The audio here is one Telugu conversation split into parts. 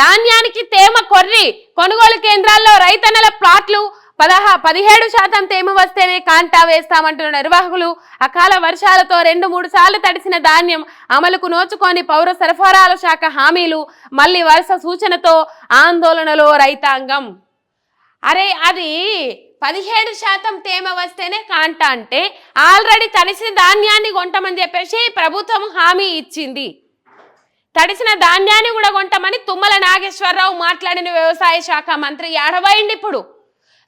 ధాన్యానికి తేమ కొర్రి కొనుగోలు కేంద్రాల్లో రైతన్నల ప్లాట్లు పదహా పదిహేడు శాతం తేమ వస్తేనే కాంటా వేస్తామంటున్న నిర్వాహకులు. అకాల వర్షాలతో రెండు మూడు సార్లు తడిసిన ధాన్యం అమలుకు నోచుకొని పౌర సరఫరాల శాఖ హామీలు మళ్ళీ వరుస సూచనతో ఆందోళనలో రైతాంగం. అరే అది పదిహేడు శాతం తేమ వస్తేనే కాంట అంటే ఆల్రెడీ తడిసిన ధాన్యాన్ని కొంటామని చెప్పేసి ప్రభుత్వం హామీ ఇచ్చింది. తడిసిన ధాన్యాన్ని కూడా కొంటామని తుమ్మల నాగేశ్వరరావు మాట్లాడిన వ్యవసాయ శాఖ మంత్రి ఏడవైండి ఇప్పుడు.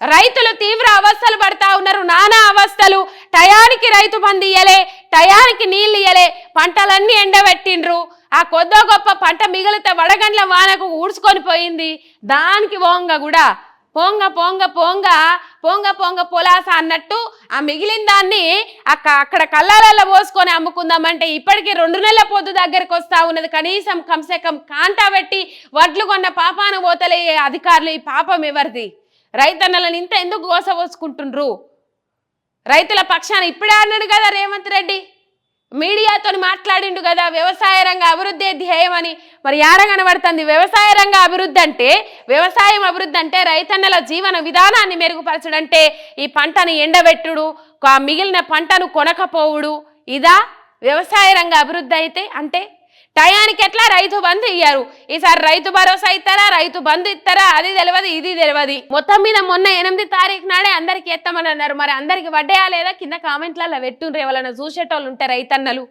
రైతులు తీవ్ర అవస్థలు పడతా ఉన్నారు. నానా అవస్థలు. టయానికి రైతు బంధు ఇయ్యలే టయానికి నీళ్ళు ఇయ్యలే పంటలన్నీ ఎండబెట్టిండ్రు. ఆ కొద్దో గొప్ప పంట మిగిలితే వడగండ్ల వానకు ఊడ్చుకొని పోయింది. దానికి పోంగ కూడా. పోంగ పోంగ పోంగ పొంగ పొంగ పొలాస అన్నట్టు ఆ మిగిలిన దాన్ని అక్క అక్కడ కళ్ళాలలో పోసుకొని అమ్ముకుందామంటే ఇప్పటికీ రెండు నెలల పొద్దు దగ్గరికి వస్తా ఉన్నది. కనీసం కంసే కం కాంటా పెట్టి వడ్లు కొన్న పాపాన పోతలే అధికారులు. ఈ పాపం ఎవరిది? రైతన్నలను ఇంత ఎందుకు గోసపోసుకుంటుండ్రు రైతుల పక్షాన ఇప్పుడే అన్నాడు కదా రేవంత్ రెడ్డి. మీడియాతో మాట్లాడిండు కదా వ్యవసాయ రంగ అభివృద్ధి ధ్యేయం అని మరి యాడ కనబడుతుంది? వ్యవసాయ రంగ అభివృద్ధి అంటే వ్యవసాయం అభివృద్ధి అంటే రైతన్నల జీవన విధానాన్ని మెరుగుపరచడంటే ఈ పంటను ఎండబెట్టుడు మిగిలిన పంటను కొనకపోవుడు. ఇదా వ్యవసాయ రంగ అభివృద్ధి అయితే అంటే టయానికి ఎట్లా రైతు బంధు ఇయ్యారు? ఈసారి రైతు భరోసా ఇస్తారా రైతు బంధు ఇస్తారా అది తెలియదు ఇది తెలియదు మొత్తం మీద మొన్న ఎనిమిది తారీఖు నాడే అందరికి ఎత్తామని అన్నారు. మరి అందరికి వడ్డేయా లేదా? కింద కామెంట్లలో పెట్టుండ్రు ఎవరైనా చూసేటోళ్ళు ఉంటే రైతన్నలు.